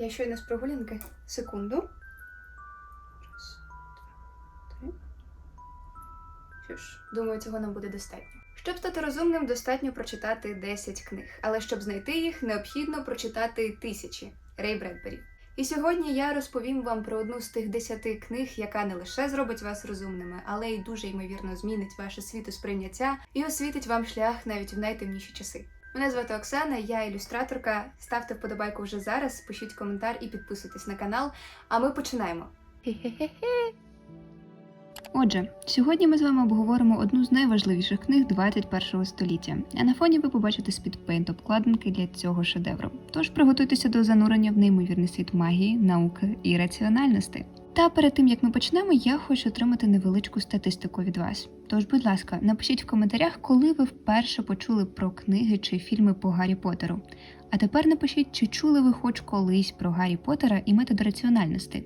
Я щойно з прогулянки. Секунду. Раз, два, три. Що ж, думаю, цього нам буде достатньо. Щоб стати розумним, достатньо прочитати 10 книг, але щоб знайти їх, необхідно прочитати тисячі. Рей Бредбері. І сьогодні я розповім вам про одну з тих 10 книг, яка не лише зробить вас розумними, але й дуже ймовірно змінить ваше світосприйняття і освітить вам шлях навіть в найтемніші часи. Мене звати Оксана, я ілюстраторка. Ставте вподобайку вже зараз, пишіть коментар і підписуйтесь на канал. А ми починаємо. Отже, сьогодні ми з вами обговоримо одну з найважливіших книг 21 століття. А на фоні ви побачите спідпейнт обкладинки для цього шедевру. Тож приготуйтеся до занурення в неймовірний світ магії, науки і раціональності. Та перед тим як ми почнемо, я хочу отримати невеличку статистику від вас. Тож, будь ласка, напишіть в коментарях, коли ви вперше почули про книги чи фільми по Гаррі Поттеру. А тепер напишіть, чи чули ви хоч колись про Гаррі Поттера і метод раціональності.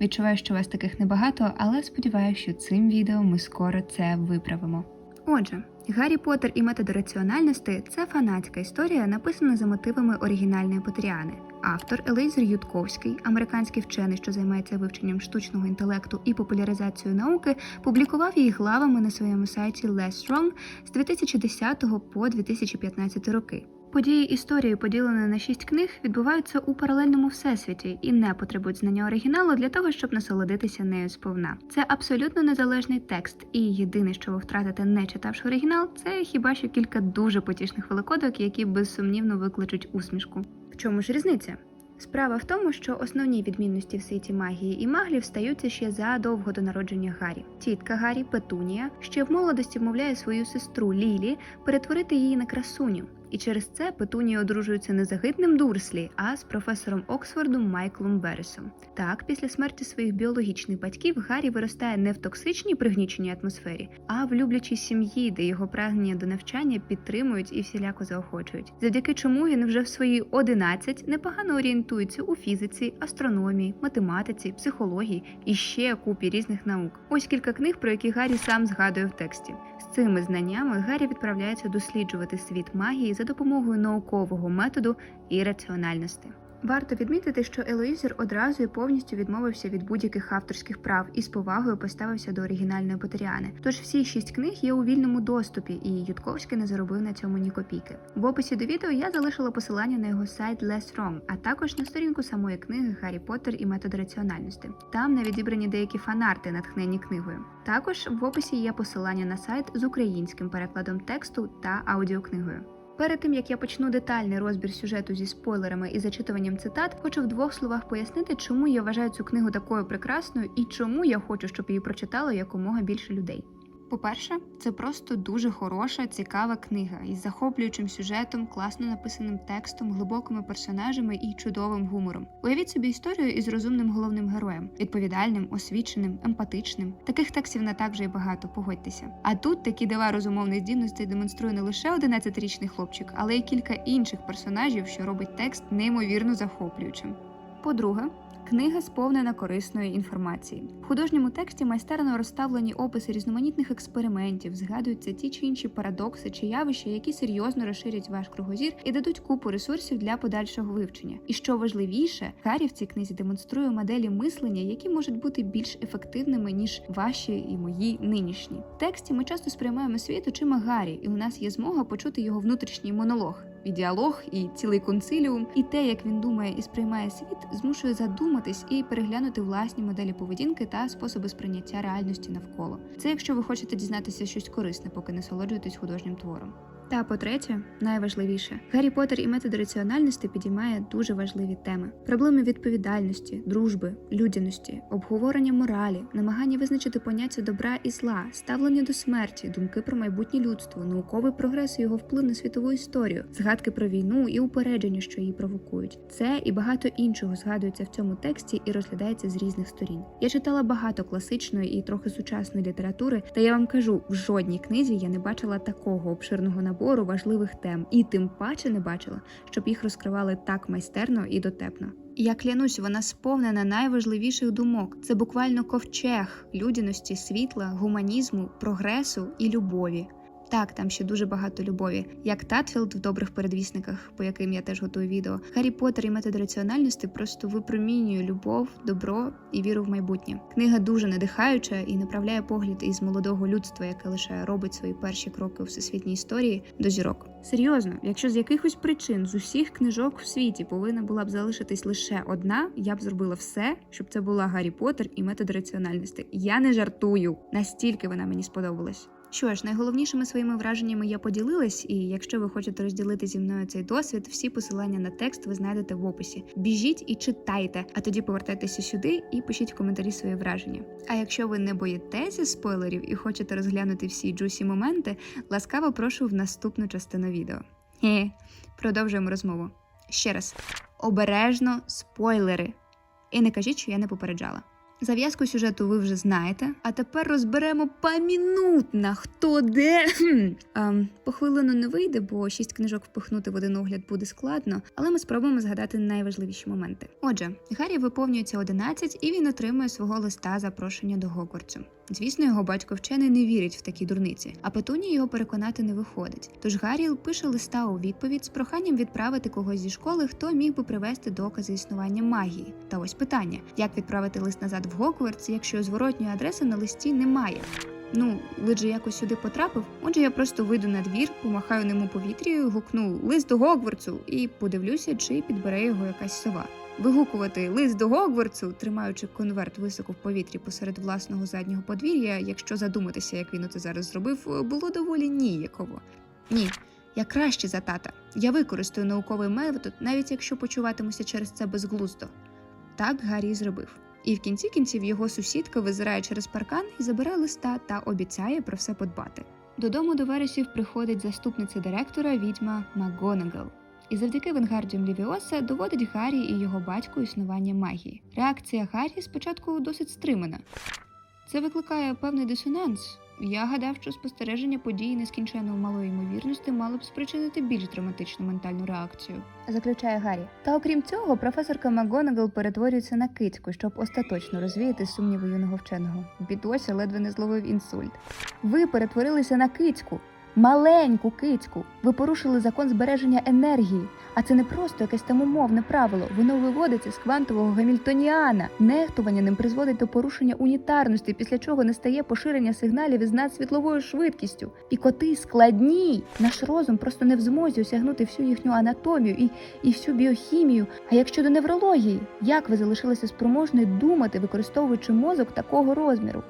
Відчуваю, що вас таких небагато, але сподіваюся, що цим відео ми скоро це виправимо. Отже, Гаррі Поттер і методи раціональності це фанатська історія, написана за мотивами оригінальної Поттеріани. Автор Елейзер Ютковський, американський вчений, що займається вивченням штучного інтелекту і популяризацією науки, публікував її главами на своєму сайті Less Strong з 2010 по 2015 роки. Події історії, поділені на шість книг, відбуваються у паралельному всесвіті і не потребують знання оригіналу для того, щоб насолодитися нею сповна. Це абсолютно незалежний текст, і єдине, що ви втратите, не читавши оригінал, це хіба що кілька дуже потішних великодок, які безсумнівно викличуть усмішку. В чому ж різниця? Справа в тому, що основні відмінності в світі магії і маглів стаються ще задовго до народження Гаррі. Тітка Гаррі Петунія ще в молодості вмовляє свою сестру Лілі перетворити її на красуню. І через це Петунія одружується не з Дурслі, а з професором Оксфорду Майклом Вересом. Так, після смерті своїх біологічних батьків Гаррі виростає не в токсичній пригніченій атмосфері, а в люблячій сім'ї, де його прагнення до навчання підтримують і всіляко заохочують. Завдяки чому він вже в свої 11 непогано орієнтується у фізиці, астрономії, математиці, психології і ще купі різних наук. Ось кілька книг, про які Гаррі сам згадує в тексті. З цими знаннями Гаррі відправляється досліджувати світ магії за допомогою наукового методу і раціональності. Варто відмітити, що Елоїзер одразу і повністю відмовився від будь-яких авторських прав і з повагою поставився до оригінальної Потеріани. Тож всі шість книг є у вільному доступі, і Ютковський не заробив на цьому ні копійки. В описі до відео я залишила посилання на його сайт Less Wrong, а також на сторінку самої книги Гаррі Поттер і метод раціональності. Там навіть зібрані деякі фанарти, натхнені книгою. Також в описі є посилання на сайт з українським перекладом тексту та аудіокнигою. Перед тим як я почну детальний розбір сюжету зі спойлерами і зачитуванням цитат, хочу в двох словах пояснити, чому я вважаю цю книгу такою прекрасною і чому я хочу, щоб її прочитало якомога більше людей. По-перше, це просто дуже хороша, цікава книга із захоплюючим сюжетом, класно написаним текстом, глибокими персонажами і чудовим гумором. Уявіть собі історію із розумним головним героєм, відповідальним, освіченим, емпатичним. Таких текстів не так вже й багато, погодьтеся. А тут такі дива розумовних здібностей демонструє не лише 11-річний хлопчик, але й кілька інших персонажів, що робить текст неймовірно захоплюючим. По-друге, Книга сповнена корисної інформації. В художньому тексті майстерно розставлені описи різноманітних експериментів, згадуються ті чи інші парадокси чи явища, які серйозно розширять ваш кругозір і дадуть купу ресурсів для подальшого вивчення. І що важливіше, Гаррі в цій книзі демонструє моделі мислення, які можуть бути більш ефективними ніж ваші і мої нинішні. В тексті ми часто сприймаємо світ очима Гаррі, і у нас є змога почути його внутрішній монолог. І діалог, і цілий консиліум, і те, як він думає і сприймає світ, змушує задуматись і переглянути власні моделі поведінки та способи сприйняття реальності навколо. Це якщо ви хочете дізнатися щось корисне, поки насолоджуєтесь художнім твором. Та по-третє, найважливіше, Гаррі Поттер і метод раціональності підіймає дуже важливі теми: проблеми відповідальності, дружби, людяності, обговорення моралі, намагання визначити поняття добра і зла, ставлення до смерті, думки про майбутнє людство, науковий прогрес і його вплив на світову історію, згадки про війну і упередження, що її провокують. Це і багато іншого згадується в цьому тексті і розглядається з різних сторін. Я читала багато класичної і трохи сучасної літератури, та я вам кажу, в жодній книзі я не бачила такого обширного набору важливих тем, і тим паче не бачила, щоб їх розкривали так майстерно і дотепно. Я клянусь, вона сповнена найважливіших думок. Це буквально ковчег людяності, світла, гуманізму, прогресу і любові. Так, там ще дуже багато любові, як Татфілд в добрих передвісниках, по яким я теж готую відео. Гаррі Поттер і метод раціональності просто випромінює любов, добро і віру в майбутнє. Книга дуже надихаюча і направляє погляд із молодого людства, яке лише робить свої перші кроки у всесвітній історії до зірок. Серйозно, якщо з якихось причин з усіх книжок в світі повинна була б залишитись лише одна, я б зробила все, щоб це була Гаррі Поттер і метод раціональності. Я не жартую, настільки вона мені сподобалась. Що ж, найголовнішими своїми враженнями я поділилась, і якщо ви хочете розділити зі мною цей досвід, всі посилання на текст ви знайдете в описі. Біжіть і читайте, а тоді повертайтеся сюди і пишіть в коментарі свої враження. А якщо ви не боїтеся спойлерів і хочете розглянути всі джусі моменти, ласкаво прошу в наступну частину відео. Хе, продовжуємо розмову. Ще раз, обережно спойлери. І не кажіть, що я не попереджала. Зав'язку сюжету ви вже знаєте, а тепер розберемо помінутно, хто де. Ем, по хвилину не вийде, бо шість книжок впихнути в один огляд буде складно, але ми спробуємо згадати найважливіші моменти. Отже, Гаррі виповнюється 11 і він отримує свого листа запрошення до Гогвартсу. Звісно, його батько вчений не вірить в такі дурниці, а Петуні його переконати не виходить. Тож Гарріл пише листа у відповідь з проханням відправити когось зі школи, хто міг би привести докази існування магії. Та ось питання: як відправити лист назад в Гогвартс, якщо зворотньої адреси на листі немає? Ну, лист же якось сюди потрапив. Отже, я просто вийду на двір, помахаю ним у повітрі, гукну лист до Гогвартсу і подивлюся, чи підбере його якась сова. Вигукувати лист до Гогвартсу, тримаючи конверт високо в повітрі посеред власного заднього подвір'я, якщо задуматися, як він це зараз зробив, було доволі ніяково. Ні, я краще за тата. Я використаю науковий метод, навіть якщо почуватимуся через це безглуздо. Так Гаррі зробив. І в кінці кінців його сусідка визирає через паркан і забирає листа та обіцяє про все подбати. Додому до вересів приходить заступниця директора відьма МакГонагал. І завдяки Венгардіум Лівіоса доводить Гаррі і його батьку існування магії. Реакція Гаррі спочатку досить стримана. Це викликає певний дисонанс. Я гадав, що спостереження подій нескінченно малої ймовірності мало б спричинити більш драматичну ментальну реакцію. Заключає Гаррі. Та окрім цього, професорка МакГонагал перетворюється на кицьку, щоб остаточно розвіяти сумніви юного вченого. Бідося ледве не зловив інсульт. Ви перетворилися на кицьку. Маленьку кицьку. Ви порушили закон збереження енергії. А це не просто якесь там умовне правило. Воно виводиться з квантового гамільтоніана. Нехтування ним призводить до порушення унітарності, після чого настає поширення сигналів із надсвітловою швидкістю. І коти складні. Наш розум просто не в змозі осягнути всю їхню анатомію і, і всю біохімію. А як щодо неврології, як ви залишилися спроможною думати, використовуючи мозок такого розміру?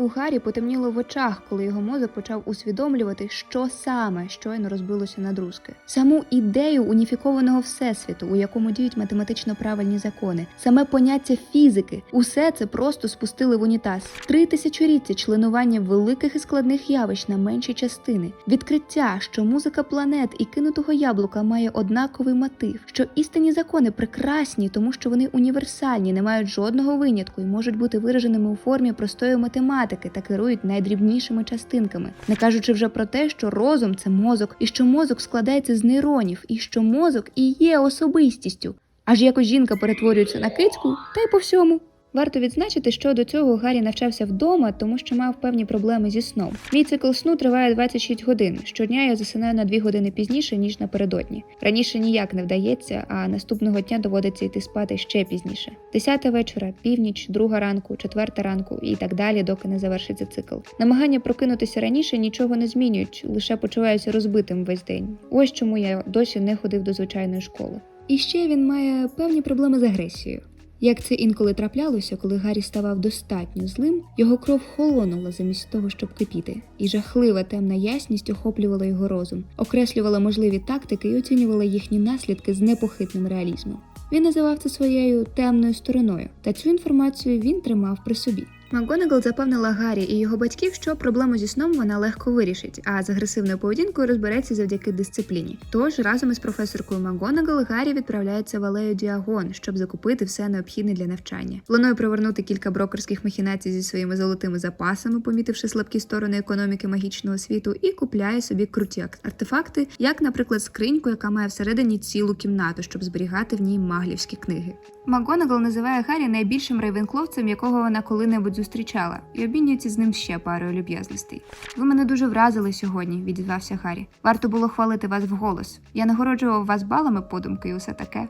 У Гаррі потемніло в очах, коли його мозок почав усвідомлювати, що саме щойно розбилося на друзки. Саму ідею уніфікованого всесвіту, у якому діють математично правильні закони, саме поняття фізики, усе це просто спустили в унітаз. Три тисячоліття членування великих і складних явищ на менші частини, відкриття, що музика планет і кинутого яблука має однаковий мотив, що істинні закони прекрасні, тому що вони універсальні, не мають жодного винятку і можуть бути вираженими у формі простої математики та керують найдрібнішими частинками, не кажучи вже про те, що розум це мозок, і що мозок складається з нейронів, і що мозок і є особистістю. Аж якось жінка перетворюється на кицьку, та й по всьому. Варто відзначити, що до цього Гаррі навчався вдома, тому що мав певні проблеми зі сном. Мій цикл сну триває 26 годин. Щодня я засинаю на 2 години пізніше, ніж напередодні. Раніше ніяк не вдається, а наступного дня доводиться йти спати ще пізніше. Десята вечора, північ, друга ранку, четверта ранку і так далі, доки не завершиться цикл. Намагання прокинутися раніше нічого не змінюють, лише почуваюся розбитим весь день. Ось чому я досі не ходив до звичайної школи. І ще він має певні проблеми з агресією. Як це інколи траплялося, коли Гаррі ставав достатньо злим, його кров холонула замість того, щоб кипіти, і жахлива темна ясність охоплювала його розум, окреслювала можливі тактики і оцінювала їхні наслідки з непохитним реалізмом. Він називав це своєю темною стороною, та цю інформацію він тримав при собі. МакГонагал запевнила Гаррі і його батьків, що проблему зі сном вона легко вирішить, а з агресивною поведінкою розбереться завдяки дисципліні. Тож разом із професоркою МакГонагал Гаррі відправляється в алею Діагон, щоб закупити все необхідне для навчання. Планує привернути кілька брокерських махінацій зі своїми золотими запасами, помітивши слабкі сторони економіки магічного світу, і купляє собі круті артефакти, як, наприклад, скриньку, яка має всередині цілу кімнату, щоб зберігати в ній маглівські книги. МакГонагал називає Гаррі найбільшим рейвенкловцем, якого вона коли-небудь зустрічала, і обмінюється з ним ще парою люб'язностей. Ви мене дуже вразили сьогодні, відізвався Гаррі. Варто було хвалити вас вголос. Я нагороджував вас балами подумки і усе таке.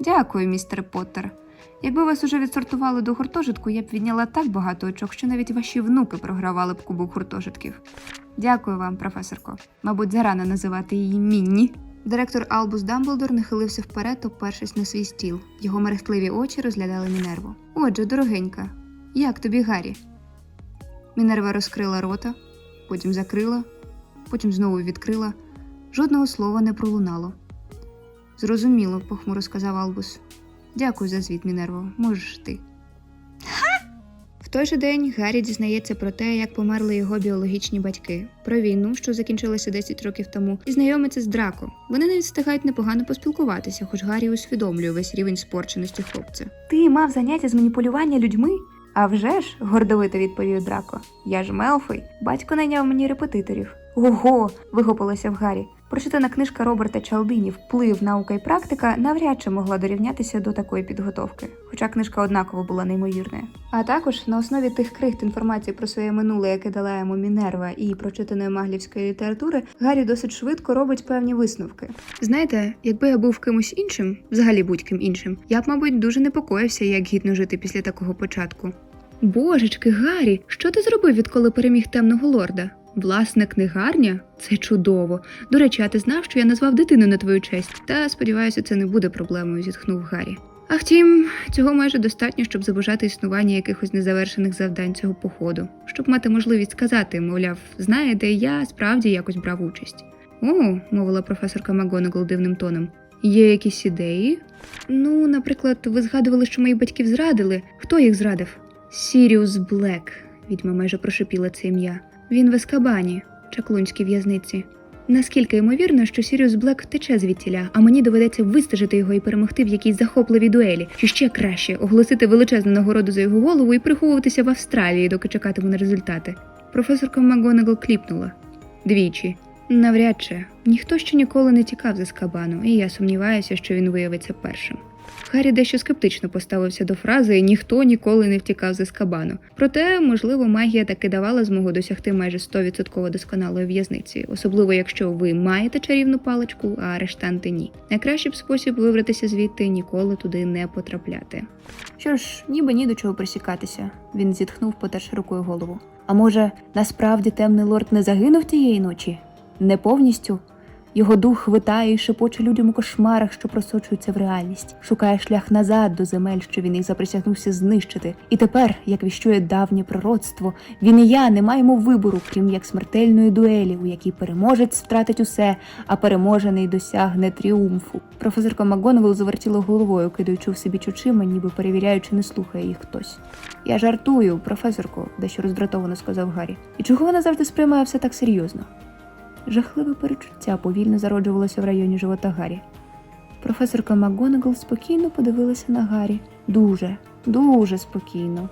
Дякую, містере Поттер. Якби вас уже відсортували до гуртожитку, я б відняла так багато очок, що навіть ваші внуки програвали б кубок гуртожитків. Дякую вам, професорко. Мабуть, зарано називати її Мінні. Директор Албус Дамблдор нахилився вперед, опершись на свій стіл. Його мерехтливі очі розглядали Мінерву. Отже, дорогенька, як тобі Гаррі? Мінерва розкрила рота, потім закрила, потім знову відкрила. Жодного слова не пролунало. Зрозуміло, похмуро сказав Албус. Дякую за звіт, Мінерво. Можеш ти. Той же день Гаррі дізнається про те, як померли його біологічні батьки, про війну, що закінчилася 10 років тому, і знайомиться з Драко. Вони навіть встигають непогано поспілкуватися, хоч Гаррі усвідомлює весь рівень спорченості хлопця. Ти мав заняття з маніпулювання людьми? А вже ж, гордовито відповів Драко. Я ж Мелфой. Батько найняв мені репетиторів. Ого. вигопилося в Гаррі. Прочитана книжка Роберта Чалдині Вплив, наука і практика навряд чи могла дорівнятися до такої підготовки, хоча книжка однаково була неймовірною. А також на основі тих крихт інформації про своє минуле, яке дала йому Мінерва, і прочитаної маглівської літератури, Гаррі досить швидко робить певні висновки. Знаєте, якби я був кимось іншим, взагалі будь-ким іншим, я б, мабуть, дуже непокоївся, як гідно жити після такого початку. Божечки, Гаррі, що ти зробив, відколи переміг темного лорда? Власне, книгарня? Це чудово. До речі, а ти знав, що я назвав дитину на твою честь? Та сподіваюся, це не буде проблемою, зітхнув Гаррі. А втім, цього майже достатньо, щоб забажати існування якихось незавершених завдань цього походу, щоб мати можливість сказати, мовляв, знаєте, я справді якось брав участь. О, мовила професорка Макгонагал дивним тоном. Є якісь ідеї? Ну, наприклад, ви згадували, що моїх батьків зрадили. Хто їх зрадив? Сіріус Блек, відьма майже прошипіла це ім'я. Він в Ескабані, чаклунській в'язниці. Наскільки ймовірно, що Сіріус Блек втече звідтіля, а мені доведеться вистежити його і перемогти в якійсь захопливій дуелі, чи ще краще оголосити величезну нагороду за його голову і приховуватися в Австралії, доки чекатиму на результати. Професорка МакГонагал кліпнула двічі. Навряд чи ніхто ще ніколи не тікав з Ескабану, і я сумніваюся, що він виявиться першим. Гаррі дещо скептично поставився до фрази ніхто ніколи не втікав з Ескабану. Проте, можливо, магія таки давала змогу досягти майже 100% досконалої в'язниці, особливо якщо ви маєте чарівну паличку, а арештанти ні. Найкращий спосіб вибратися звідти ніколи туди не потрапляти. Що ж, ніби ні до чого присікатися. Він зітхнув, потерши рукою голову. А може, насправді темний лорд не загинув тієї ночі? Не повністю. Його дух витає і шепоче людям у кошмарах, що просочуються в реальність, шукає шлях назад до земель, що він їх заприсягнувся знищити. І тепер, як віщує давнє пророцтво, він і я не маємо вибору, крім як смертельної дуелі, у якій переможець втратить усе, а переможений досягне тріумфу. Професорка МакГонагал завертіла головою, кидаючи в собі чучима, ніби перевіряючи, не слухає їх хтось. Я жартую, професорко, дещо роздратовано сказав Гаррі. І чого вона завжди сприймає все так серйозно? Жахливе перечуття повільно зароджувалося в районі живота Гаррі. Професорка МакГонагал спокійно подивилася на Гаррі. Дуже, дуже спокійно.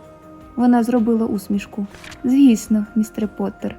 Вона зробила усмішку. Звісно, містер Поттер.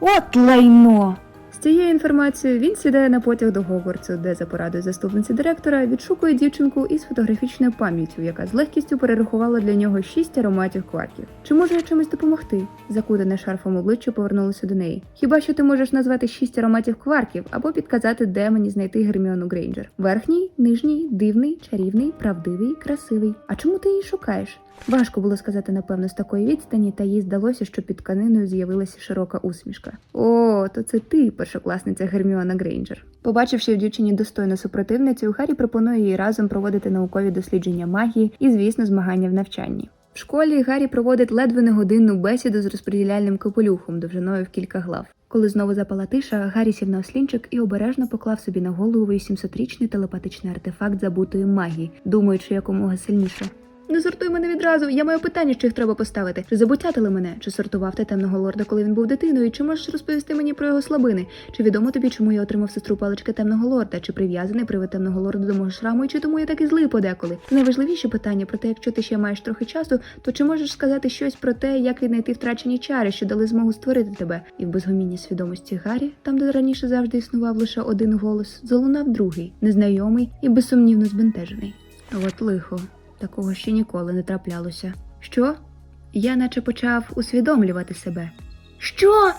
От лайно! Цією інформацією він сідає на потяг до Гогвартсу, де за порадою заступниці директора відшукує дівчинку із фотографічною пам'яттю, яка з легкістю перерахувала для нього шість ароматів кварків. Чи можу я чимось допомогти? Закутане шарфом обличчя повернулося до неї. Хіба що ти можеш назвати шість ароматів кварків або підказати, де мені знайти Герміону Грейнджер? Верхній, нижній, дивний, чарівний, правдивий, красивий. А чому ти її шукаєш? Важко було сказати напевно з такої відстані, та їй здалося, що під тканиною з'явилася широка усмішка. О, то це ти, першокласниця Герміона Грейнджер. Побачивши в дівчині достойну супротивницю, Гаррі пропонує їй разом проводити наукові дослідження магії і, звісно, змагання в навчанні. В школі Гаррі проводить ледве не годинну бесіду з розподіляльним капелюхом довжиною в кілька глав. Коли знову запала тиша, Гаррі сів на ослінчик і обережно поклав собі на голову 800-річний телепатичний артефакт забутої магії, думаючи якомога сильніше. Не сортуй мене відразу. Я маю питання, що їх треба поставити. Чи забутятили мене? Чи сортував ти темного лорда, коли він був дитиною? Чи можеш розповісти мені про його слабини? Чи відомо тобі, чому я отримав сестру палички темного лорда? Чи прив'язаний привид темного лорда до мого шраму? І чи тому я такий злий подеколи? Це найважливіше питання. Проте, якщо ти ще маєш трохи часу, то чи можеш сказати щось про те, як віднайти втрачені чари, що дали змогу створити тебе? І в безгомінні свідомості Гаррі, там де раніше завжди існував лише один голос, залунав другий, незнайомий і безсумнівно збентежений. От лихо, такого ще ніколи не траплялося. Що? Я наче почав усвідомлювати себе. Що?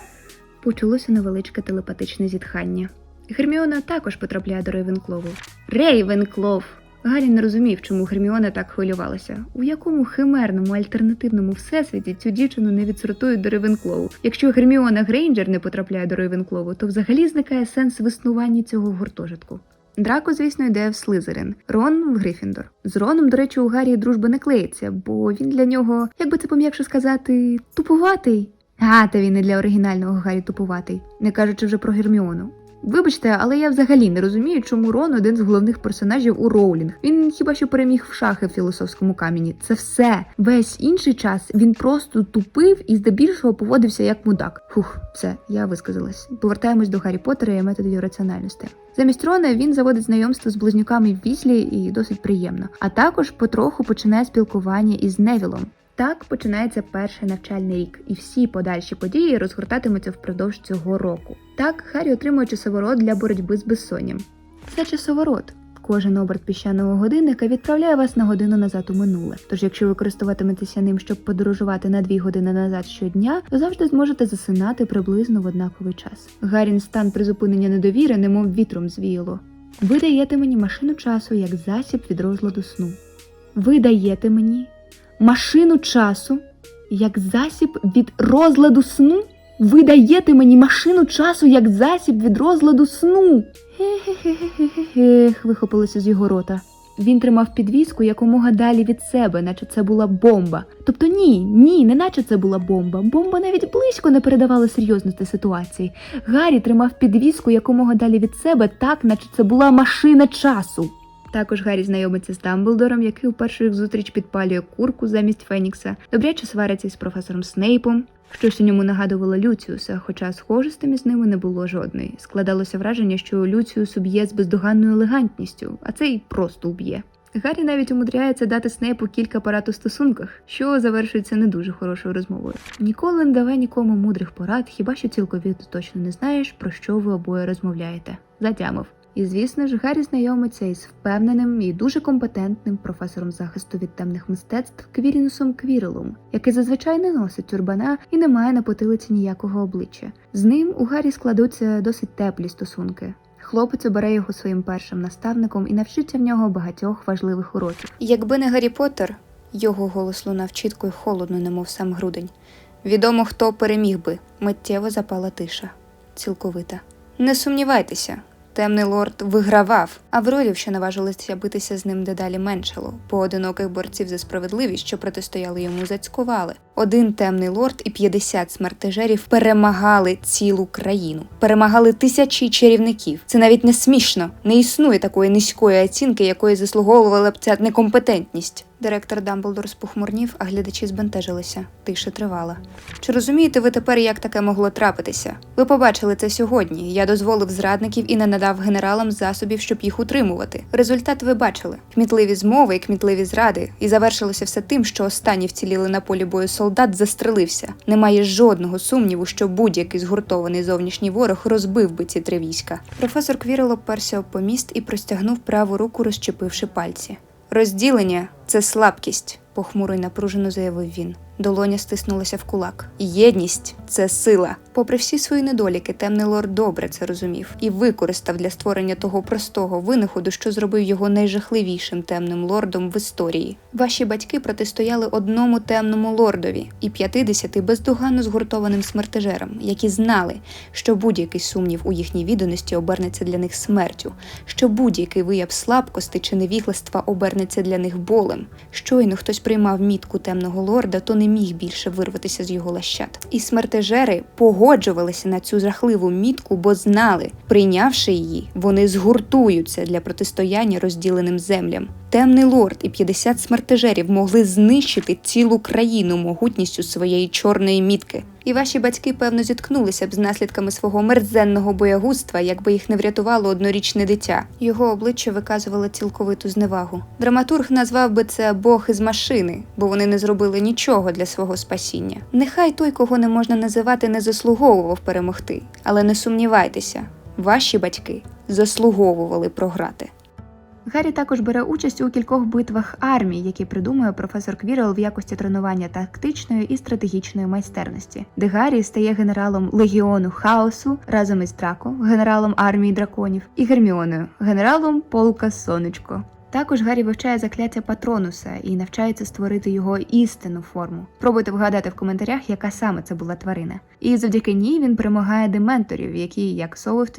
Почулося невеличке телепатичне зітхання. Герміона також потрапляє до Рейвенклову. Рейвенклов! Гаррі не розумів, чому Герміона так хвилювалася. У якому химерному альтернативному всесвіті цю дівчину не відсортують до Рейвенклову. Якщо Герміона Грейнджер не потрапляє до Рейвенклову, то взагалі зникає сенс в існуванні цього гуртожитку. Драко, звісно, йде в Слизерин, Рон в Грифіндор. З Роном, до речі, у Гаррі дружба не клеїться, бо він для нього, як би це пом'якше сказати, тупуватий. А, та він і для оригінального Гаррі тупуватий, не кажучи вже про Герміону. Вибачте, але я взагалі не розумію, чому Рон один з головних персонажів у Роулінг. Він хіба що переміг в шахи в філософському камені. Це все. Весь інший час він просто тупив і здебільшого поводився як мудак. Фух, все, я висказалась. Повертаємось до Гаррі Поттера і методів раціональності. Замість Рона він заводить знайомство з близнюками в Візлі і досить приємно. А також потроху починає спілкування із Невілом. Так починається перший навчальний рік, і всі подальші події розгортатимуться впродовж цього року. Так, Харрі отримує часоворот для боротьби з безсонням. Це часоворот. Кожен оберт піщаного годинника відправляє вас на годину назад у минуле. Тож, якщо ви користуватиметеся ним, щоб подорожувати на дві години назад щодня, ви завжди зможете засинати приблизно в однаковий час. Гарін стан призупинення недовіри, немов вітром звіяло. Ви даєте мені машину часу як засіб від розладу сну. Ви даєте мені машину часу як засіб від розладу сну? Ви даєте мені машину часу як засіб від розладу сну. Хе-хе-хе-хе-хе, вихопилося з його рота. Він тримав підвіску якомога далі від себе, наче це була бомба. Тобто ні, ні, не наче це була бомба. Бомба навіть близько не передавала серйозності ситуації. Гаррі тримав підвіску якомога далі від себе, так, наче це була машина часу. Також Гаррі знайомиться з Дамблдором, який у першу їх зустріч підпалює курку замість Фенікса, добряче свариться із професором Снейпом. Щось у ньому нагадувало Люціуса, хоча схожості між ними не було жодної. Складалося враження, що Люціус уб'є з бездоганною елегантністю, а цей просто уб'є. Гаррі навіть умудряється дати Снейпу кілька порад у стосунках, що завершується не дуже хорошою розмовою. Ніколи не давай нікому мудрих порад, хіба що цілковито точно не знаєш, про що ви обоє розмовляєте. Затямив. І звісно ж, Гаррі знайомиться із впевненим і дуже компетентним професором захисту від темних мистецтв Квірінусом Квірелом, який зазвичай не носить тюрбана і не має на потилиці ніякого обличчя. З ним у Гаррі складуться досить теплі стосунки. Хлопець обере його своїм першим наставником і навчиться в нього багатьох важливих уроків. Якби не Гаррі Поттер, його голос лунав чітко й холодно, немов сам грудень. Відомо, хто переміг би. Миттєво запала тиша, цілковита. Не сумнівайтеся, темний лорд вигравав, а вродів, що наважилися битися з ним дедалі меншало. Поодиноких борців за справедливість, що протистояли йому, зацькували. Один темний лорд і 50 смертежерів перемагали цілу країну, перемагали тисячі чарівників. Це навіть не смішно. Не існує такої низької оцінки, якої заслуговувала б ця некомпетентність. Директор Дамблдор спохмурнів, а глядачі збентежилися. Тиша тривала. Чи розумієте ви тепер, як таке могло трапитися? Ви побачили це сьогодні. Я дозволив зрадників і не надав генералам засобів, щоб їх утримувати. Результат ви бачили: кмітливі змови і кмітливі зради. І завершилося все тим, що останні вціліли на полі бою солдат застрелився. Немає жодного сумніву, що будь-який згуртований зовнішній ворог розбив би ці три війська. Професор Квірило перся об поміст і простягнув праву руку, розчепивши пальці. Розділення це слабкість, похмуро й напружено заявив він. Долоня стиснулася в кулак. Єдність це сила. Попри всі свої недоліки, темний лорд добре це розумів і використав для створення того простого винаходу, що зробив його найжахливішим темним лордом в історії. Ваші батьки протистояли одному темному лордові і 50 бездоганно згуртованим смертежерам, які знали, що будь-який сумнів у їхній відданості обернеться для них смертю, що будь-який вияв слабкості чи невігластва обернеться для них болем. Болем. Щойно хтось приймав мітку темного лорда, то не міг більше вирватися з його лащат. І смертежери погоджувалися на цю жахливу мітку, бо знали, прийнявши її, вони згуртуються для протистояння розділеним землям. Темний лорд і 50 смертежерів могли знищити цілу країну могутністю своєї чорної мітки. І ваші батьки, певно, зіткнулися б з наслідками свого мерзенного боягузтва, якби їх не врятувало однорічне дитя. Його обличчя виказувало цілковиту зневагу. Драматург назвав би це Бог із машини, бо вони не зробили нічого для свого спасіння. Нехай той, кого не можна називати, не заслуговував перемогти, але не сумнівайтеся, ваші батьки заслуговували програти. Гаррі також бере участь у кількох битвах армій, які придумує професор Квірел в якості тренування тактичної і стратегічної майстерності, де Гаррі стає генералом легіону хаосу разом із Драко, генералом армії драконів, і Герміоною, генералом полка Сонечко. Також Гаррі вивчає закляття Патронуса і навчається створити його істинну форму. Пробуйте вгадати в коментарях, яка саме це була тварина. І завдяки ній він перемагає дементорів, які, як сови в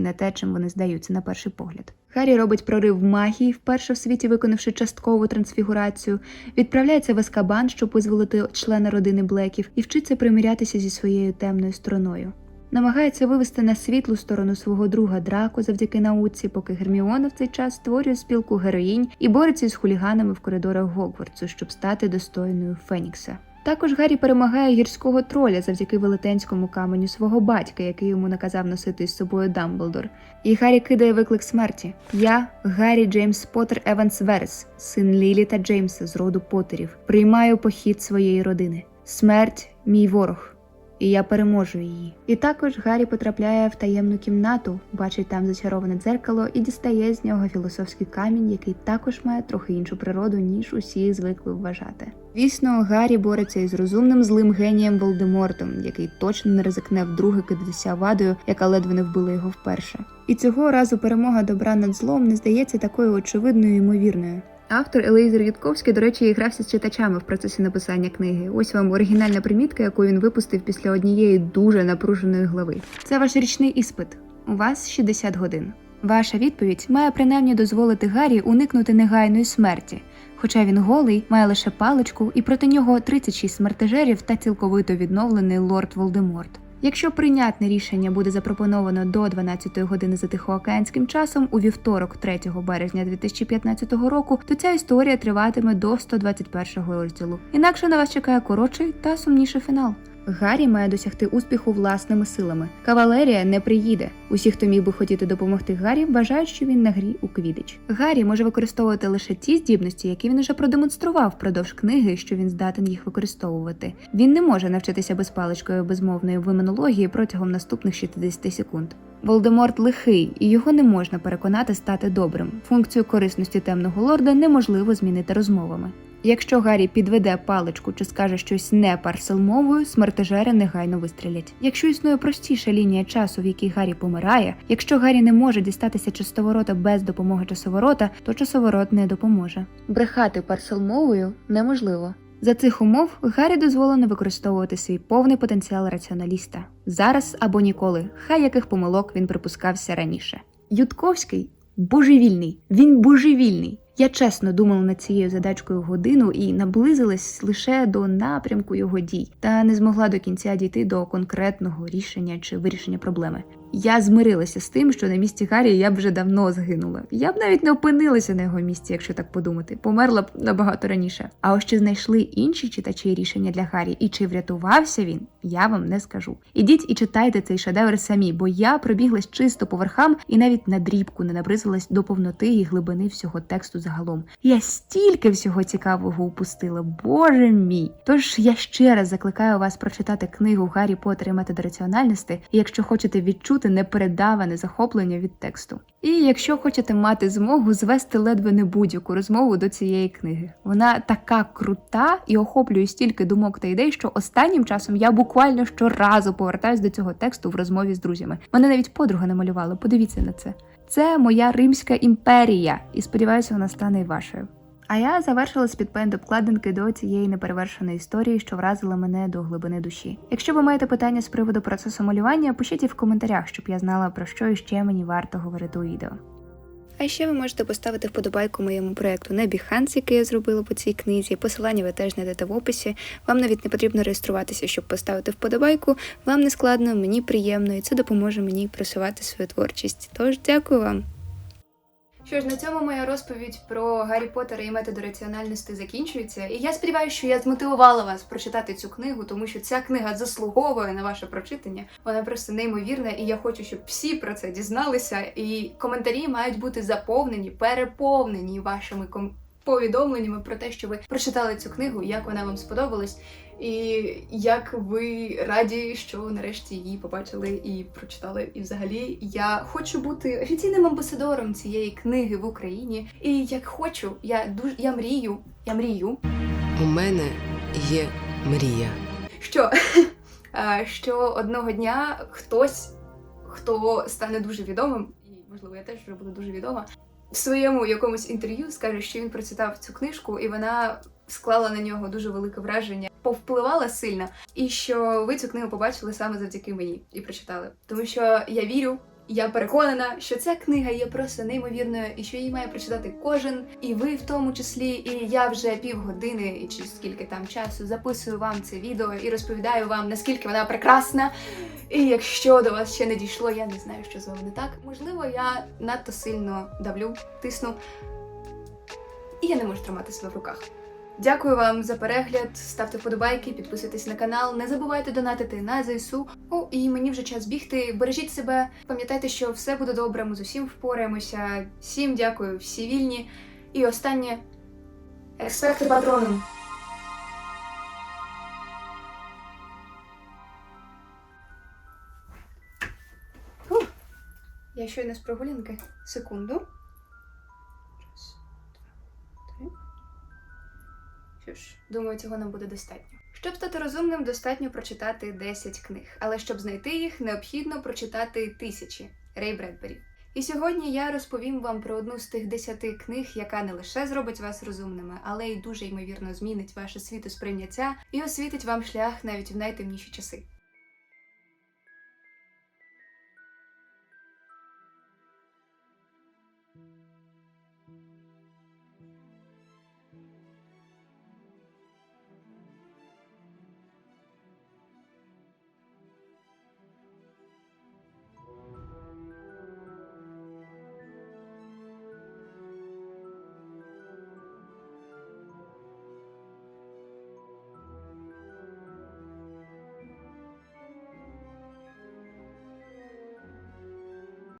не те, чим вони здаються на перший погляд. Гаррі робить прорив магії, вперше в світі виконавши часткову трансфігурацію, відправляється в Аскабан, щоб визволити члена родини Блеків, і вчиться примирятися зі своєю темною стороною. Намагається вивести на світлу сторону свого друга Драко завдяки науці, поки Герміона в цей час створює спілку героїнь і бореться із хуліганами в коридорах Гогвартсу, щоб стати достойною Фенікса. Також Гаррі перемагає гірського троля завдяки велетенському каменю свого батька, який йому наказав носити з собою Дамблдор. І Гаррі кидає виклик смерті. Я, Гаррі Джеймс Поттер Еванс Верес, син Лілі та Джеймса з роду Поттерів, приймаю похід своєї родини. Смерть мій ворог. І я переможу її. І також Гаррі потрапляє в таємну кімнату, бачить там зачароване дзеркало і дістає з нього філософський камінь, який також має трохи іншу природу, ніж усі звикли вважати. Звісно, Гаррі бореться із розумним злим генієм Волдемортом, який точно не ризикне вдруге кидатися вадою, яка ледве не вбила його вперше. І цього разу перемога добра над злом не здається такою очевидною і ймовірною. Автор Елейзер Ютковський, до речі, грався з читачами в процесі написання книги. Ось вам оригінальна примітка, яку він випустив після однієї дуже напруженої глави. Це ваш річний іспит. У вас 60 годин. Ваша відповідь має принаймні дозволити Гаррі уникнути негайної смерті. Хоча він голий, має лише паличку, і проти нього 36 смертежерів та цілковито відновлений лорд Волдеморт. Якщо прийнятне рішення буде запропоновано до 12 години за тихоокеанським часом у вівторок, 3 березня 2015 року, то ця історія триватиме до 121 розділу. Інакше на вас чекає коротший та сумніший фінал. Гаррі має досягти успіху власними силами. Кавалерія не приїде. Усі, хто міг би хотіти допомогти Гаррі, вважають, що він на грі у квідич. Гаррі може використовувати лише ті здібності, які він уже продемонстрував впродовж книги, що він здатен їх використовувати. Він не може навчитися безпаличкою безмовної вимонології протягом наступних 60 секунд. Волдеморт лихий, і його не можна переконати стати добрим. Функцію корисності темного лорда неможливо змінити розмовами. Якщо Гаррі підведе паличку чи скаже щось не парселмовою, смертежери негайно вистрілять. Якщо існує простіша лінія часу, в якій Гаррі помирає, якщо Гаррі не може дістатися часоворота без допомоги часоворот, то часоворот не допоможе. Брехати парселмовою неможливо. За цих умов Гаррі дозволено використовувати свій повний потенціал раціоналіста зараз або ніколи, хай яких помилок він припускався раніше. Ютковський божевільний, він божевільний. Я чесно думала над цією задачкою годину і наблизилась лише до напрямку його дій, та не змогла до кінця дійти до конкретного рішення чи вирішення проблеми. Я змирилася з тим, що на місці Гаррі я б вже давно загинула. Я б навіть не опинилася на його місці, якщо так подумати. Померла б набагато раніше. А ось чи знайшли інші читачі рішення для Гаррі, і чи врятувався він, я вам не скажу. Ідіть і читайте цей шедевр самі, бо я пробіглась чисто по верхам і навіть на дрібку не набризилась до повноти і глибини всього тексту загалом. Я стільки всього цікавого упустила, боже мій. Тож я ще раз закликаю вас прочитати книгу Гаррі Поттер і метод раціональності, і якщо хочете відчути непередаване захоплення від тексту. І якщо хочете мати змогу звести ледве не будь-яку розмову до цієї книги, вона така крута і охоплює стільки думок та ідей, що останнім часом я буквально щоразу повертаюсь до цього тексту в розмові з друзями. Мене навіть подруга намалювала. Подивіться на це. Це моя Римська імперія, і сподіваюся, вона стане і вашою. А я завершила спідпенд обкладинки до цієї неперевершеної історії, що вразила мене до глибини душі. Якщо ви маєте питання з приводу процесу малювання, пишіть їх в коментарях, щоб я знала про що і ще мені варто говорити у відео. А ще ви можете поставити вподобайку моєму проекту на Behance, який я зробила по цій книзі. Посилання ви теж знайдете в описі. Вам навіть не потрібно реєструватися, щоб поставити вподобайку. Вам не складно, мені приємно, і це допоможе мені просувати свою творчість. Тож дякую вам. Що ж, на цьому моя розповідь про Гаррі Поттера і методи раціональності закінчується. І я сподіваюся, що я змотивувала вас прочитати цю книгу, тому що ця книга заслуговує на ваше прочитання. Вона просто неймовірна, і я хочу, щоб всі про це дізналися. І коментарі мають бути заповнені, переповнені вашими ком- повідомленнями про те, що ви прочитали цю книгу, як вона вам сподобалась, і як ви раді, що нарешті її побачили і прочитали. І взагалі я хочу бути офіційним амбасадором цієї книги в Україні. І як хочу, я дуже я мрію, я мрію, У мене є мрія. що, що одного дня хтось, хто стане дуже відомим, і можливо я теж вже буду дуже відома, в своєму якомусь інтерв'ю скаже, що він прочитав цю книжку, і вона склала на нього дуже велике враження, повпливала сильно, і що ви цю книгу побачили саме завдяки мені і прочитали. Тому що я вірю. Я переконана, що ця книга є просто неймовірною, і що її має прочитати кожен, і ви в тому числі. І я вже півгодини, чи скільки там часу записую вам це відео і розповідаю вам, наскільки вона прекрасна. І якщо до вас ще не дійшло, я не знаю, що з вами не так. Можливо, я надто сильно давлю, тисну, і я не можу тримати себе в руках. Дякую вам за перегляд. Ставте вподобайки, підписуйтесь на канал. Не забувайте донатити на ЗСУ. О, і мені вже час бігти. Бережіть себе. Пам'ятайте, що все буде добре. Ми з усім впораємося. Всім дякую, всі вільні. І останнє експекти патроном. Я щойно з прогулянки. Секунду. Що ж, думаю, цього нам буде достатньо. Щоб стати розумним, достатньо прочитати 10 книг, але щоб знайти їх, необхідно прочитати тисячі Рей Бредбері. І сьогодні я розповім вам про одну з тих 10 книг, яка не лише зробить вас розумними, але й дуже ймовірно змінить ваше світосприйняття і освітить вам шлях навіть в найтемніші часи.